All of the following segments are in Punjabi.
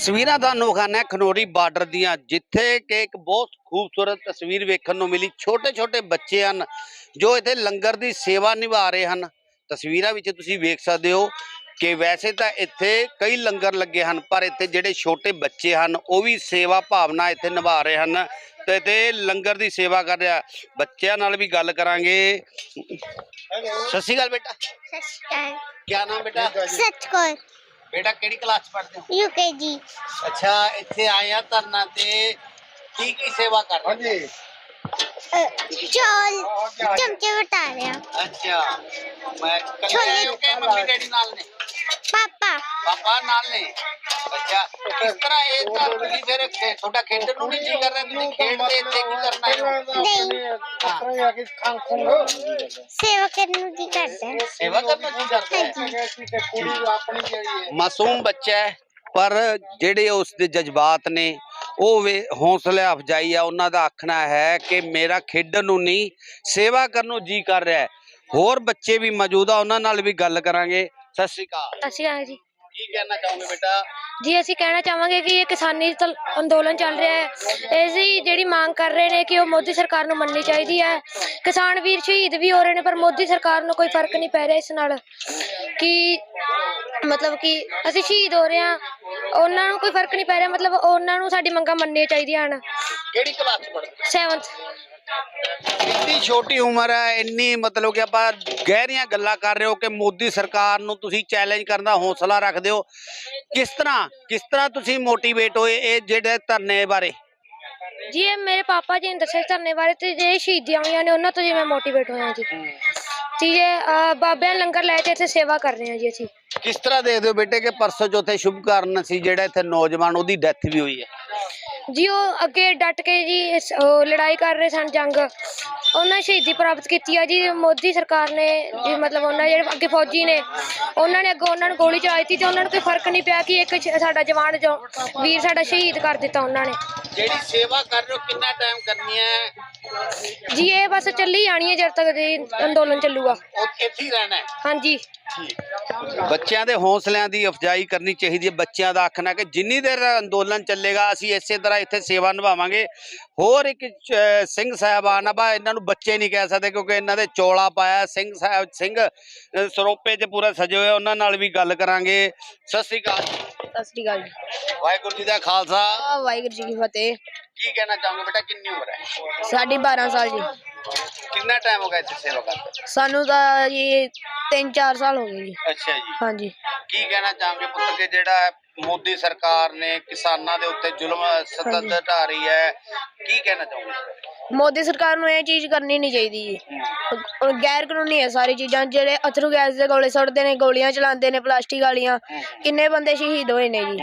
ਤਸਵੀਰਾਂ ਤੁਹਾਨੂੰ ਵਿਖਾਣਾ ਖਨੋਰੀ ਬਾਰਡਰ ਦੀਆਂ ਜਿੱਥੇ ਕਿ ਇੱਕ ਬਹੁਤ ਖੂਬਸੂਰਤ ਤਸਵੀਰ ਵੇਖਣ ਨੂੰ ਮਿਲੀ। ਛੋਟੇ ਛੋਟੇ ਬੱਚੇ ਹਨ ਜੋ ਇੱਥੇ ਲੰਗਰ ਦੀ ਸੇਵਾ ਨਿਭਾ ਰਹੇ ਹਨ। ਤਸਵੀਰਾਂ ਵਿੱਚ ਤੁਸੀਂ ਵੇਖ ਸਕਦੇ ਹੋ ਕਿ ਵੈਸੇ ਤਾਂ ਇੱਥੇ ਕਈ ਲੰਗਰ ਲੱਗੇ ਹਨ ਪਰ ਇੱਥੇ ਜਿਹੜੇ ਛੋਟੇ ਬੱਚੇ ਹਨ ਉਹ ਵੀ ਸੇਵਾ ਭਾਵਨਾ ਇੱਥੇ ਨਿਭਾ ਰਹੇ ਹਨ। ਤੇ ਇੱਥੇ ਲੰਗਰ ਦੀ ਸੇਵਾ ਕਰ ਰਿਹਾ। ਬੱਚਿਆਂ ਨਾਲ ਵੀ ਗੱਲ ਕਰਾਂਗੇ। ਸਤਿ ਸ਼੍ਰੀ ਅਕਾਲ ਬੇਟਾ। ਸਤਿ ਸ਼੍ਰੀ ਅਕਾਲ। ਕੀ ਨਾਮ ਬੇਟਾ? ਸੱਚ ਕੋਲ ਬੇਟਾ ਕਿਹੜੀ ਕਲਾਸ ਪੜ੍ਹਦੇ ਹੋ? ਯੂਕੇਜੀ ਅੱਛਾ ਇੱਥੇ ਆਏ ਆ ਧਰਨਾ ਤੇ ਕੀ ਕੀ ਸੇਵਾ ਕਰ ਰਹੇ ਹੋ? ਚੌਲ ਚਮਚੇ ਵਟਾ ਰਿਹਾ ਅੱਛਾ ਮੈਂ ਕੱਲੇ ਛੋਲੇ- ਆਏ ਹੋ ਕਿ ਮੰਮੀ ਡੈਡੀ ਨਾਲ ਨੇ? ਪਾਪਾ। ਪਾਪਾ ਨਾਲ ਨੇ? ਅੱਛਾ ਕਿਸ ਤਰ੍ਹਾਂ ਇਹ ਤਾਂ ਤੁਸੀਂ ਫਿਰ ਖੇ- ਤੁਹਾਡਾ ਖੇਡਣ ਨੂੰ ਨਹੀਂ ਜੀ ਕਰ ਰਿਹਾ ਤੁਸੀਂ ਖੇਡਦੇ ਇੱਥੇ ਕੀ ਕਰਨਾ ਹੈ ਨਹੀਂ ਸੇਵਾ ਕਰਨ ਨੂੰ ਕੀ ਕਰਦਾ ਸੇਵਾ ਕਰਨਾ ਜੀ ਕਰਦੇ ਮਾਸੂਮ ਬੱਚਾ ਹੈ ਪਰ ਜਿਹੜੇ ਉਸ ਦੇ ਜਜ਼ਬਾਤ ਨੇ ਉਹ ਵੇ ਹੌਸਲਾ ਅਫਜਾਈ ਆ ਉਹਨਾਂ ਦਾ ਆਖਣਾ ਹੈ ਕਿ ਮੇਰਾ ਖੇਡਣ ਨੂੰ ਨਹੀਂ ਸੇਵਾ ਕਰਨ ਨੂੰ ਜੀ ਕਰ ਰਿਹਾ ਹੈ। ਹੋਰ ਬੱਚੇ ਵੀ ਮੌਜੂਦ ਆ ਉਹਨਾਂ ਨਾਲ ਵੀ ਗੱਲ ਕਰਾਂਗੇ। ਸਤਿ ਸ਼੍ਰੀ ਅਕਾਲ। ਸਤਿ ਸ਼੍ਰੀ ਅਕਾਲ ਜੀ। ਕੀ ਕਹਿਣਾ ਚਾਹੋਗੇ ਬੇਟਾ? ਜੀ ਅਸੀਂ ਕਹਿਣਾ ਚਾਹਾਂਗੇ ਕਿ ਇਹ ਕਿਸਾਨੀ ਤਲ- ਅੰਦੋਲਨ ਚੱਲ ਰਿਹਾ ਹੈ। ਇਸ ਦੀ ਜਿਹੜੀ ਮੰਗ ਕਰ ਰਹੇ ਨੇ ਕਿ ਉਹ ਮੋਦੀ ਸਰਕਾਰ ਨੂੰ ਮੰਨਣੀ ਚਾਹੀਦੀ ਹੈ। ਕਿਸਾਨ ਵੀਰ ਸ਼ਹੀਦ ਵੀ ਹੋ ਰਹੇ ਨੇ ਪਰ ਮੋਦੀ ਸਰਕਾਰ ਨੂੰ ਕੋਈ ਫ਼ਰਕ ਨਹੀਂ ਪੈ ਰਿਹਾ ਇਸ ਨਾਲ। ਕਿ ਮਤਲਬ ਕਿ ਅਸੀਂ ਸ਼ਹੀਦ ਹੋ ਰਹੇ ਹਾਂ। ਉਹਨਾਂ ਨੂੰ ਕੋਈ ਫ਼ਰਕ ਨਹੀਂ ਪੈ ਰਿਹਾ। ਮਤਲਬ ਉਹਨਾਂ ਨੂੰ ਸਾਡੀ ਮੰਗਾਂ ਮੰਨਣੀਆਂ ਚਾਹੀਦੀਆਂ ਹਨ। ਕਿਹੜੀ ਕਲਾਸ ਚ ਪੜ੍ਹਦੇ? 7th ਇੰਨੀ ਛੋਟੀ ਉਮਰ ਹੈ ਇੰਨੀ ਮਤਲਬ ਕਿ ਆਪਾਂ ਗਹਿਰੀਆਂ ਗੱਲਾਂ ਕਰ ਰਹੇ ਹੋ ਕਿ ਮੋਦੀ ਸਰਕਾਰ ਨੂੰ ਤੁਸੀਂ ਚੈਲੰਜ ਕਰਨ ਦਾ ਹੌਸਲਾ ਰੱਖਦੇ ਹੋ। ਕਿਸ ਤਰ੍ਹਾਂ ਕਿਸ ਤਰ੍ਹਾਂ ਤੁਸੀਂ ਮੋਟੀਵੇਟ ਹੋਏ ਇਹ ਜਿਹੜੇ ਧਰਨੇ ਬਾਰੇ? ਜੀ ਇਹ ਮੇਰੇ ਪਾਪਾ ਜੀ ਨੇ ਦੱਸਿਆ ਧਰਨੇ ਬਾਰੇ ਤੇ ਜਿਹੜੇ ਸ਼ਹੀਦੀਆਂ ਹੋਈਆਂ ਨੇ ਉਹਨਾਂ ਤੋਂ ਜੀ ਮੈਂ ਮੋਟੀਵੇਟ ਹੋਇਆ ਜੀ। ਹੈ। ਅਹ ਬਾਬਿਆਂ ਲੰਗਰ ਲਾਏ ਤੇ ਇੱਥੇ ਸੇਵਾ ਕਰ ਰਹੇ ਹਾਂ ਜੀ ਅਸੀਂ। ਕਿਸ ਤਰ੍ਹਾਂ ਦੇਖਦੇ ਹੋ ਬੇਟੇ ਕਿ ਪਰਸੋਂ ਚੌਥੇ ਸ਼ੁਭ ਕਾਰਨ ਸੀ ਜਿਹੜਾ ਇੱਥੇ ਨੌਜਵਾਨ ਉਹਦੀ ਡੈਥ ਵੀ ਹੋਈ ਹੈ? ਜੀ ਉਹ ਅੱਗੇ ਡਟ ਕੇ ਜੀ ਇਸ- ਉਹ ਲੜਾਈ ਕਰ ਰਹੇ ਸਨ ਜੰਗ। ਉਹਨਾਂ ਸ਼ਹੀਦੀ ਪ੍ਰਾਪਤ ਕੀਤੀ ਆ ਜੀ। ਮੋਦੀ ਸਰਕਾਰ ਨੇ ਜੀ ਮਤਲਬ ਉਹਨਾਂ ਜਿਹੜੇ ਅੱਗੇ ਫੌਜੀ ਨੇ ਉਹਨਾਂ ਨੇ ਅੱਗੋਂ ਉਹਨਾਂ ਨੂੰ ਗੋਲੀ ਚਲਾਈ ਤੀ ਤੇ ਉਹਨਾਂ ਨੂੰ ਕੋਈ ਫ਼ਰਕ ਨਹੀਂ ਪਿਆ ਕਿ ਇੱਕ ਸ਼- ਸਾਡਾ ਜਵਾਨ ਜੋ ਵੀਰ ਸਾਡਾ ਸ਼ਹੀਦ ਕਰ ਦਿੱਤਾ ਉਹਨਾਂ ਨੇ। ਜਿਹੜੀ ਸੇਵਾ ਕਰ ਰਹੇ ਹੋ ਕਿੰਨਾ ਟਾਈਮ ਕਰਨੀ ਹੈ? ਜੀ ਇਹ ਬਸ ਚੱਲੀ ਜਾਣੀ ਹੈ ਜਦ ਤੱਕ ਜੀ ਅੰਦੋਲਨ ਚੱਲੂਗਾ। ਉਹ ਇੱਥੇ ਹੀ ਰਹਿਣਾ ਹੈ? ਹਾਂਜੀ। ਬੱਚਿਆਂ ਦੇ ਹੌਸਲਿਆਂ ਦੀ ਅਫਜਾਈ ਕਰਨੀ ਚਾਹੀਦੀ ਹੈ। ਬੱਚਿਆਂ ਦਾ ਆਖਣਾ ਕਿ ਜਿੰਨੀ ਦੇਰ ਅੰਦੋਲਨ ਚੱਲੇਗਾ ਅਸੀਂ ਇਸੇ ਤਰ੍ਹਾਂ ਇੱਥੇ ਸੇਵਾ ਨਿਭਾਵਾਂਗੇ। ਹੋਰ ਇੱਕ ਸਿੰਘ ਸਾਹਿਬਾਨ ਆ ਬਾ ਇਹਨਾਂ ਨੂੰ ਬੱਚੇ ਨਹੀਂ ਕਹਿ ਸਕਦੇ ਕਿਉਂਕਿ ਇਹਨਾਂ ਦੇ ਚੋਲਾ ਪਾਇਆ। ਸਿੰਘ ਸਾਹਿਬ ਸਿੰਘ ਸਰੋਪੇ 'ਚ ਪੂਰਾ ਸਜੇ ਹੋਏ ਉਹਨਾਂ ਨਾਲ ਵੀ ਗੱਲ ਕਰਾਂਗੇ। ਸਤਿ ਸ੍ਰੀ ਅਕਾਲ ਸਤਿ ਸ੍ਰੀ ਅਕਾਲ ਵਾਹਿਗੁਰੂ ਜੀ ਦਾ ਖਾਲਸਾ। ਵਾਹਿਗੁਰੂ ਜੀ ਕੀ ਫਤਿਹ। ਕੀ ਕਹਿਣਾ ਚਾਹੋਗੇ ਬੇਟਾ? ਕਿੰਨੀ ਉਮਰ ਹੈ? ਸਾਡੀ 12 ਸਾਲ ਜੀ। ਕਿੰਨਾ ਟਾਈਮ ਹੋ ਗਿਆ ਇੱਥੇ ਸੇਵਾ ਕਰਦੇ ਸਾਨੂੰ ਤਾਂ ਜੀ 3-4 ਸਾਲ ਹੋ ਗਏ ਜੀ। ਅੱਛਾ ਜੀ। ਹਾਂਜੀ। ਕੀ ਕਹਿਣਾ ਚਾਹਾਂਗੇ ਪੁੱਤ ਕਿ ਜਿਹੜਾ ਮੋਦੀ ਸਰਕਾਰ ਨੇ ਕਿਸਾਨਾਂ ਦੇ ਉੱਤੇ ਜ਼ੁਲਮ ਸਤਤ ਢਾ ਰਹੀ ਹੈ ਕੀ ਕਹਿਣਾ ਚਾਹੋਗੇ? ਮੋਦੀ ਸਰਕਾਰ ਨੂੰ ਇਹ ਚੀਜ਼ ਕਰਨੀ ਨਹੀਂ ਚਾਹੀਦੀ ਜੀ। ਗੈਰ ਕਾਨੂੰਨੀ ਹੈ ਸਾਰੀ ਚੀਜ਼ਾਂ ਜਿਹੜੇ ਅਥਰੂ ਗੈਸ ਦੇ ਗੋਲੇ ਸੁੱਟਦੇ ਨੇ ਗੋਲੀਆਂ ਚਲਾਉਂਦੇ ਨੇ ਪਲਾਸਟਿਕ ਵਾਲੀਆਂ ਕਿੰਨੇ ਬੰਦੇ ਸ਼ਹੀਦ ਹੋਏ ਨੇ ਜੀ।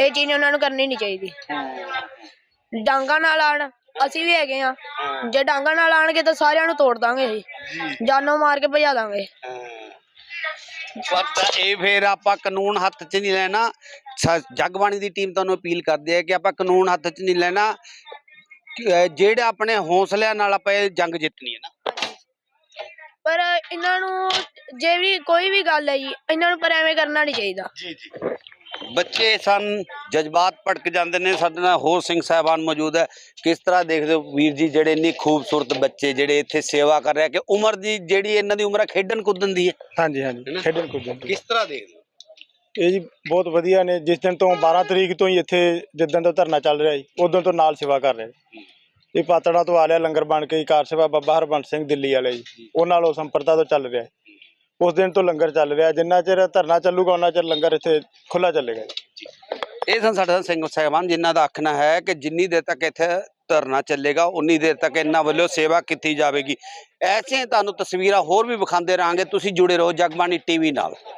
ਇਹ ਚੀਜ਼ ਉਹਨਾਂ ਨੂੰ ਕਰਨੀ ਨਹੀਂ ਚਾਹੀਦੀ। ਡਾਂਗਾ ਨਾਲ ਆਣ ਅਸੀਂ ਵੀ ਹੈਗੇ ਆ। ਜੇ ਡਾਂਗਾ ਨਾਲ ਆਣਗੇ ਤਾਂ ਸਾਰਿਆਂ ਨੂੰ ਤੋੜ ਦਾਂਗੇ ਅਸੀਂ। ਜਾਨੋਂ ਮਾਰ ਕੇ ਭਜਾ ਦਾਂਗੇ। ਪਰ ਤਾਂ ਇਹ ਫੇਰ ਆਪਾਂ ਕਾਨੂੰਨ ਹੱਥ 'ਚ ਨਹੀਂ ਲੈਣਾ। ਸ- ਜਗਬਾਣੀ ਦੀ ਟੀਮ ਤੁਹਾਨੂੰ ਅਪੀਲ ਕਰਦੀ ਹੈ ਕਿ ਆਪਾਂ ਕਾਨੂੰਨ ਹੱਥ 'ਚ ਨਹੀਂ ਲੈਣਾ। ਕਿ, ਅਹ, ਜਿਹੜੇ ਆਪਣੇ ਹੌਸਲਿਆਂ ਨਾਲ ਆਪਾਂ ਇਹ ਜੰਗ ਜਿੱਤਣੀ ਹੈ ਨਾ। ਪਰ ਇਹਨਾਂ ਨੂੰ ਜੇ ਵੀ ਕੋਈ ਵੀ ਗੱਲ ਹੈ ਜੀ ਇਹਨਾਂ ਨੂੰ ਪਰ ਐਵੇਂ ਕਰਨਾ ਨਹੀਂ ਚਾਹੀਦਾ। ਜੀ ਜੀ। ਬੱਚੇ ਸਨ ਜਜ਼ਬਾਤ ਭੜਕ ਜਾਂਦੇ ਨੇ ਸਾਡੇ ਨਾਲ ਹੋਰ ਸਿੰਘ ਸਾਹਿਬਾਨ ਮੌਜੂਦ ਹੈ। ਕਿਸ ਤਰ੍ਹਾਂ ਦੇਖਦੇ ਹੋ ਵੀਰ ਜੀ ਜਿਹੜੇ ਇੰਨੀ ਖੂਬਸੂਰਤ ਬੱਚੇ ਜਿਹੜੇ ਇੱਥੇ ਸੇਵਾ ਕਰ ਰਹੇ ਕਿ ਉਮਰ ਦੀ ਜਿਹੜੀ ਇਹਨਾਂ ਦੀ ਉਮਰ ਹੈ ਖੇਡਣ ਕੁੱਦਣ ਦੀ ਹੈ? ਹਾਂਜੀ ਹਾਂਜੀ ਖੇਡਣ ਕੁੱਦਣ ਦੀ। ਕਿਸ ਤਰ੍ਹਾਂ ਦੇਖਦੇ ਹੋ? ਇਹ ਜੀ ਬਹੁਤ ਵਧੀਆ ਨੇ। ਜਿਸ ਦਿਨ ਤੋਂ 12 ਤਰੀਕ ਤੋਂ ਹੀ ਇੱਥੇ ਜਿੱਦਣ ਤੋਂ ਧਰਨਾ ਚੱਲ ਰਿਹਾ ਜੀ ਉਦੋਂ ਤੋਂ ਨਾਲ ਸੇਵਾ ਕਰ ਰਹੇ ਇਹ ਪਾਤੜਾ ਤੋਂ ਆ ਲਿਆ ਲੰਗਰ ਬਣ ਕੇ ਜੀ ਕਾਰ ਸੇਵਾ ਬਾਬਾ ਹਰਬੰਸ ਸਿੰਘ ਦਿੱਲੀ ਵਾਲੇ ਜੀ। ਉਹ ਨਾਲੋਂ ਸੰਪਰਦਾ ਤੋਂ ਚੱਲ ਰਿਹਾ। ਉਸ ਦਿਨ ਤੋਂ ਲੰਗਰ ਚੱਲ ਰਿਹਾ। ਜਿੰਨਾ ਚਿਰ ਧਰਨਾ ਚੱਲੂਗਾ ਉਹਨਾਂ ਚਿਰ ਲੰਗਰ ਇੱਥੇ ਖੁੱਲਾ ਚੱਲੇਗਾ ਜੀ। ਇਹ ਸਨ ਸਾਡੇ ਸਿੰਘ ਸਾਹਿਬਾਨ, ਜਿਨ੍ਹਾਂ ਦਾ ਆਖਣਾ ਹੈ ਕਿ ਜਿੰਨੀ ਦੇਰ ਤੱਕ ਇੱਥੇ ਧਰਨਾ ਚੱਲੇਗਾ, ਉਨੀ ਦੇਰ ਤੱਕ ਇਹਨਾਂ ਵੱਲੋਂ ਸੇਵਾ ਕੀਤੀ ਜਾਵੇਗੀ। ਐਸੇ ਤੁਹਾਨੂੰ ਤਸਵੀਰਾਂ ਹੋਰ ਵੀ ਵਿਖਾਉਂਦੇ ਰਹਾਂਗੇ। ਤੁਸੀਂ ਜੁੜੇ ਰਹੋ ਜਗਬਾਣੀ ਟੀਵੀ ਨਾਲ।